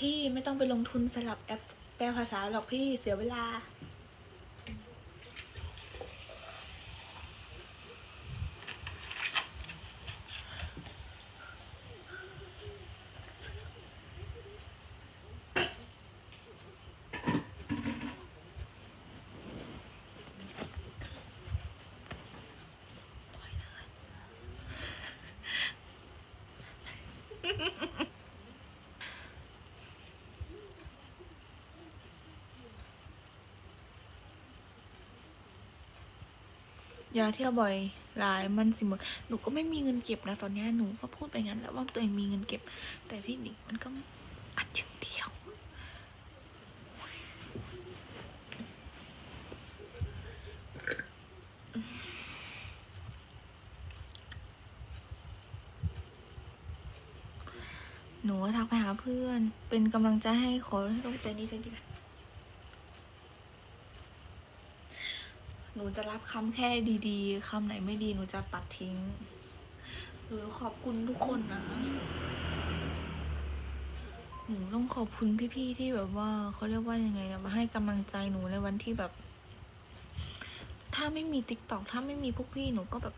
พี่ไม่ต้องไปลงทุนสลับแอปแปลภาษาหรอกพี่เสียเวลา ยาเที่ยวบ่อยหลายมันสิหมด หนูก็ไม่มีเงินเก็บนะตอนนี้หนูก็พูดไปงั้นแล้วว่าตัวเองมีเงินเก็บ แต่ที่จริงมันก็อัดอย่างเดียว หนูก็ทักไปหาเพื่อน เป็นกำลังใจให้ขอให้ลงใจนี้ใจดีกัน นูจะรับคำแค่ดีๆคำไหนไม่ดีหนูจะปัดทิ้ง หรือขอบคุณทุกคนนะ หนูต้องขอบคุณพี่ๆที่แบบว่าเขาเรียกว่ายังไงนะมาให้กำลังใจหนูในวันที่แบบ ถ้าไม่มีติ๊กตอกถ้าไม่มีพวกพี่หนูก็แบบ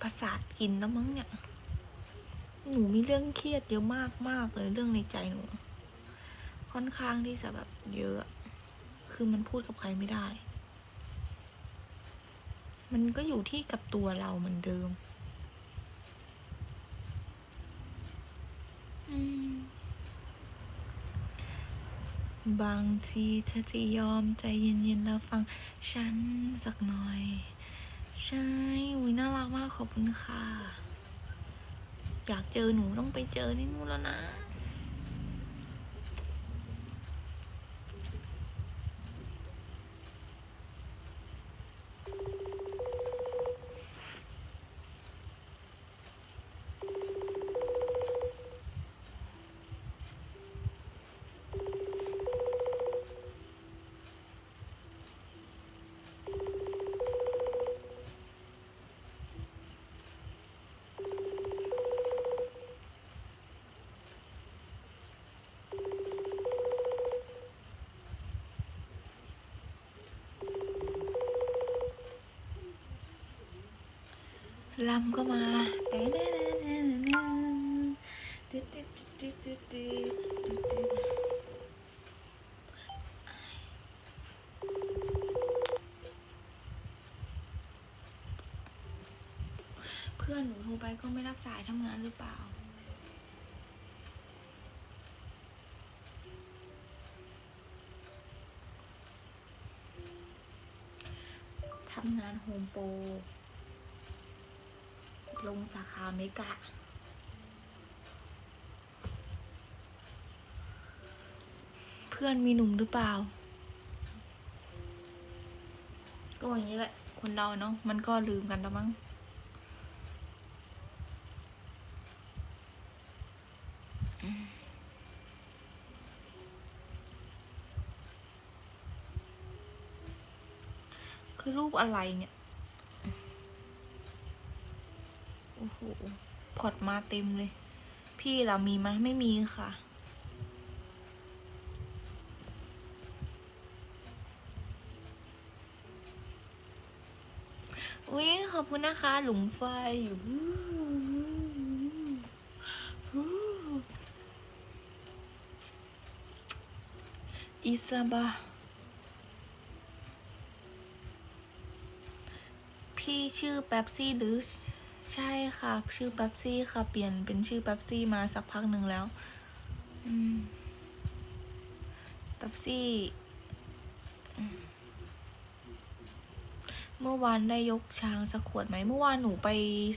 ประสาทกินแล้วมั้งเนี่ย หนูมีเรื่องเครียดเยอะมากมากๆเลยเรื่องในใจหนู ค่อนข้างที่จะแบบเยอะ คือมันพูดกับใครไม่ได้ มันก็อยู่ที่กับตัวเราเหมือนเดิม บางทีเธอจะยอมใจเย็นๆแล้วฟังฉันสักหน่อย ใช่อุ้ยน่ารักมากขอบคุณค่ะ อยากเจอหนูต้องไปเจอที่นู่นแล้วนะ ลำก็มาแต่แน่แน่แน่แน่ตึ๊ดตึ๊ดตึ๊ดตึ๊ดตึ๊ดตึ๊ดตึ๊ดเพื่อนหนูโทรไปก็ไม่รับสายทำงานหรือเปล่าทำงานโฮมโปร ลงสาขาเมกะ เพื่อนมีหนุ่มหรือเปล่า ก็อย่างนี้แหละ คนเราเนาะมันก็ลืมกันแล้วมั้งคือรูปอะไรเนี่ย โอ้โหพอร์ตมาเต็มเลย พี่เรามีไหมไม่มีค่ะ อุ้ยขอบคุณนะคะ หลุมไฟอิซาบะพี่ชื่อแป๊บซี่หรือ ใช่ค่ะ ชื่อแป๊บซี่ค่ะ เปลี่ยนเป็นชื่อแป๊บซี่มาสักพักหนึ่งแล้วอืมแป๊บซี่ เมื่อวานได้ยกช้างสักขวดไหม เมื่อวานหนูไป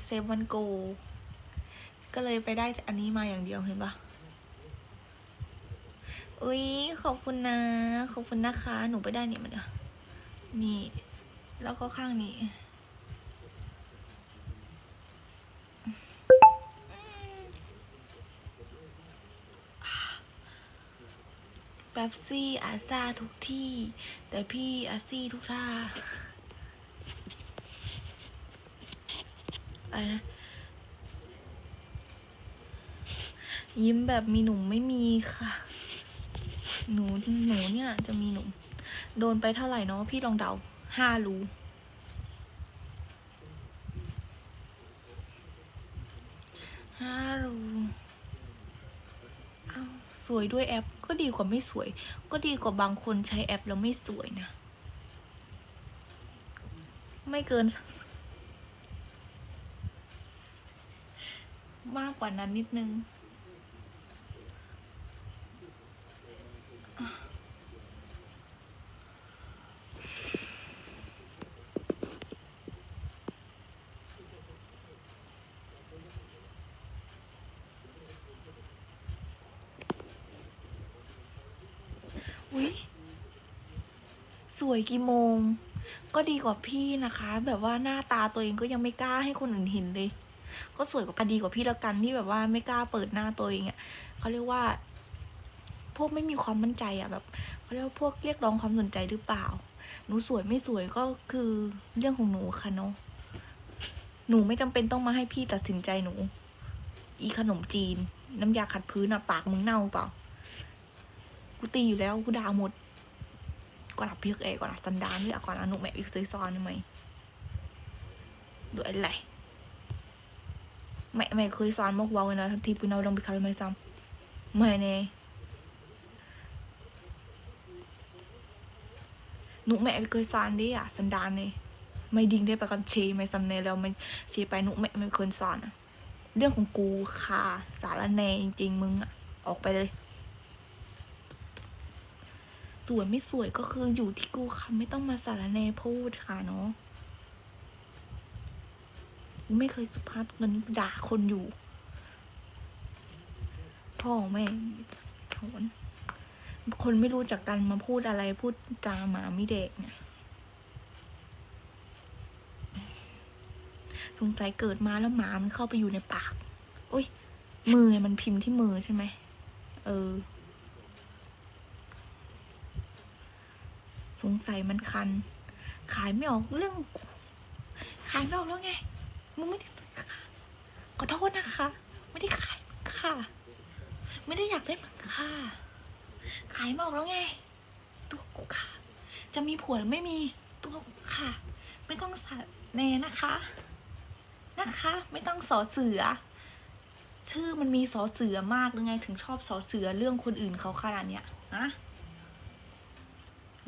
เซฟวันโก ก็เลยไปได้อันนี้มาอย่างเดียวเห็นปะอุ้ยขอบคุณนะ ขอบคุณนะคะ หนูไปได้เนี่ยมันเดี๋ยวนี่ แล้วก็ข้างนี้ แป๊บซี่อาซาทุกที่ แต่พี่อาซี่ทุกท่าอะไรนะยิ้มแบบมีหนุ่มไม่มีค่ะ หนูหนูเนี่ยจะมีหนูโดนไปเท่าไหร่เนาะพี่ลองเดาห้ารูห้ารู สวยด้วยแอปก็ดีกว่าไม่สวย ก็ดีกว่าบางคนใช้แอปแล้วไม่สวยนะ ไม่เกิน มากกว่านั้นนิดนึง อุ๊ยสวยกี่โมง ก็ดีกว่าพี่นะคะ แบบว่าหน้าตาตัวเองก็ยังไม่กล้าให้คนอื่นเห็นเลย ก็สวยกว่าดีกว่าพี่แล้วกันที่แบบว่าไม่กล้าเปิดหน้าตัวเองอะ่ะเขาเรียกว่า พวกไม่มีความมั่นใจอะ่ะแบบเขาเรียกว่าพวกเรียกร้องความสนใจหรือเปล่า หนูสวยไม่สวยก็คือเรื่องของหนูค่ะเนาะหนูไม่จำเป็นต้องมาให้พี่ตัดสินใจหนู อีขนมจีน น้ำยาขัดพื้นอะปากมึงเน่าเปล่า กูตีอยู่แล้วกูด่าหมดก่อนอับเพียกเอก่อนอัสันดานด้วยก่อนอนุแม่อีกซื้อซ้อนทำไมด้วยอะไรไม่ไม่เคยซ้อนมกวาเลยนะทันทีปุยนาลงไปคาร์ไม่ซ้ำไม่เน่หนูแม่ไม่เคยซ้อนดิอะสันดานเนี่ยไม่ดิ้งได้ไปก่อนเชไม่ซ้ำเนแล้วไม่เชไปหนูแม่ไม่เคยซ้อนอะเรื่องของกูค่ะสารแนจริงๆมึงอะออกไปเลย สวยไม่สวยก็คืออยู่ที่กูค่ะไม่ต้องมาสารแนพูดค่ะเนาะไม่เคยสุภาพเงินด่าคนอยู่พ่อแม่โถนคนไม่รู้จักกันมาพูดอะไรพูดจาหมาไม่เด็กเนี่ยสงสัยเกิดมาแล้วหมามันเข้าไปอยู่ในปาก โอ้ย มือมันพิมพ์ที่มือใช่ไหม เออ สงสัยมันคัน ขายไม่ออกเรื่อง ขายไม่ออกแล้วไงมึงไม่ได้ซื้อค่ะขอโทษนะคะ ไม่ได้ขายค่ะ ไม่ได้อยากได้มันค่ะ ขายไม่ออกแล้วไง ตัวกูค่ะ จะมีผัวหรือไม่มีตัวกูค่ะ ไม่ต้องสาแน่นะคะ นะคะ ไม่ต้องสอเสือ ชื่อมันมีสอเสือมากหรือไง ถึงชอบสอเสือเรื่องคนอื่นเขาขนาดเนี้ยฮะ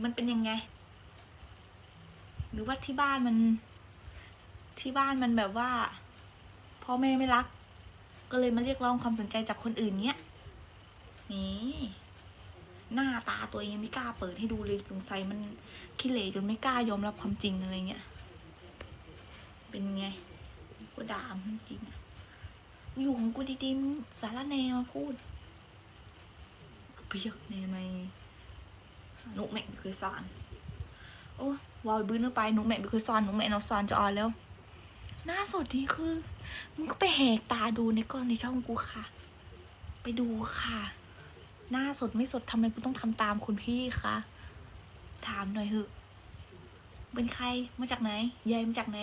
มันเป็นยังไง หรือว่าที่บ้านมัน ที่บ้านมันแบบว่าพ่อแม่ไม่รัก ก็เลยมาเรียกร้องความสนใจจากคนอื่นเนี้ยนี่หน้าตาตัวเองยังไม่กล้าเปิดให้ดูเลยสงสัยมันขี้เหร่จนไม่กล้ายอมรับความจริงอะไรเงี้ย เป็นไงกูด่ามันจริงอะอยู่ของกูดีๆมึงสารแนมาพูดเพียกแนไหม หนูแม่ไม่เคยสอนโอ้วาวบื้นไปหนูแม่ไม่เคยสอนหนูแม่น้องสอนจะออนแล้ว หน้าสดดีคือมึงก็ไปแหกตาดูในก้อนในช่องกูค่ะ ไปดูค่ะ หน้าสดไม่สดทำไมกูต้องทำตามคุณพี่คะถามหน่อยเถอะเป็นใครมาจากไหนยายมาจากไหน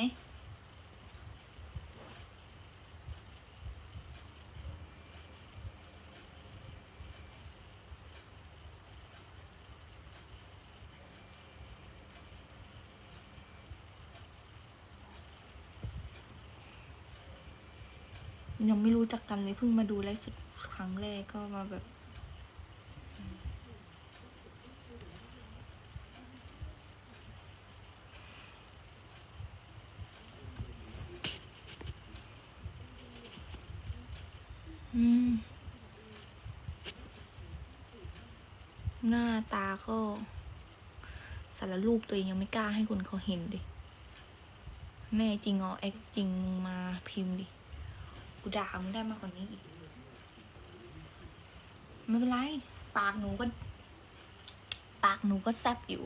ยังไม่รู้จักกันเลยเพิ่งมาดูไลฟ์สดครั้งแรกก็มาแบบ อืม หน้าตาก็สารรูปตัวเองยังไม่กล้าให้คนเขาเห็นดิ แน่จริงอ๋อแอคจริงมึงมาพิมพ์ดิ กูด่ามึงได้มากกว่านี้อีก ไม่เป็นไร ปากหนูก็ ปากหนูก็แซบอยู่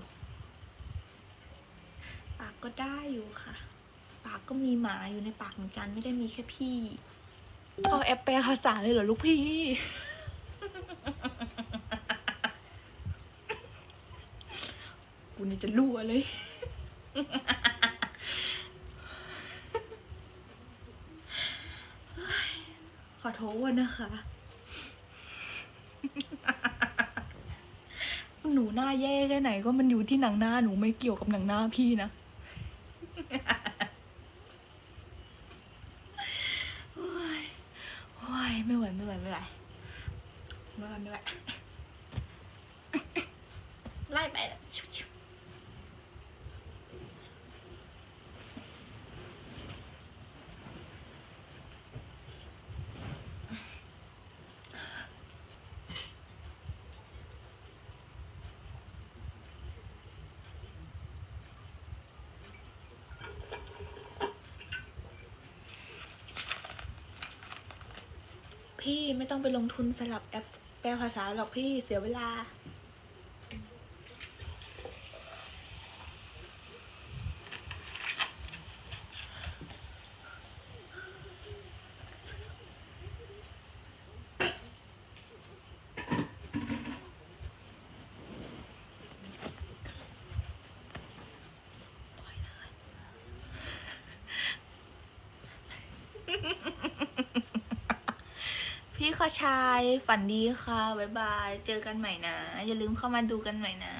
ปากก็ได้อยู่ค่ะ ปากก็มีหมาอยู่ในปากเหมือนกันไม่ได้มีแค่พี่เอาแอปแปลภาษาเลยเหรอลูกพี่ กูนี่จะรั่วเลย ขอ โทษนะคะ หนูหน้าแย่แค่ไหน ก็มันอยู่ที่หนังหน้าหนูไม่เกี่ยวกับหนังหน้าพี่นะโอ้ยโอ้ยไม่ไหวไม่ไหวไม่ไหวไม่ไหวไม่ไหวไล่ไป พี่ไม่ต้องไปลงทุนสลับแอปแปลภาษาหรอกพี่เสียเวลา พี่ขอชายฝันดีค่ะ บ๊ายบาย เจอกันใหม่นะ อย่าลืมเข้ามาดูกันใหม่นะ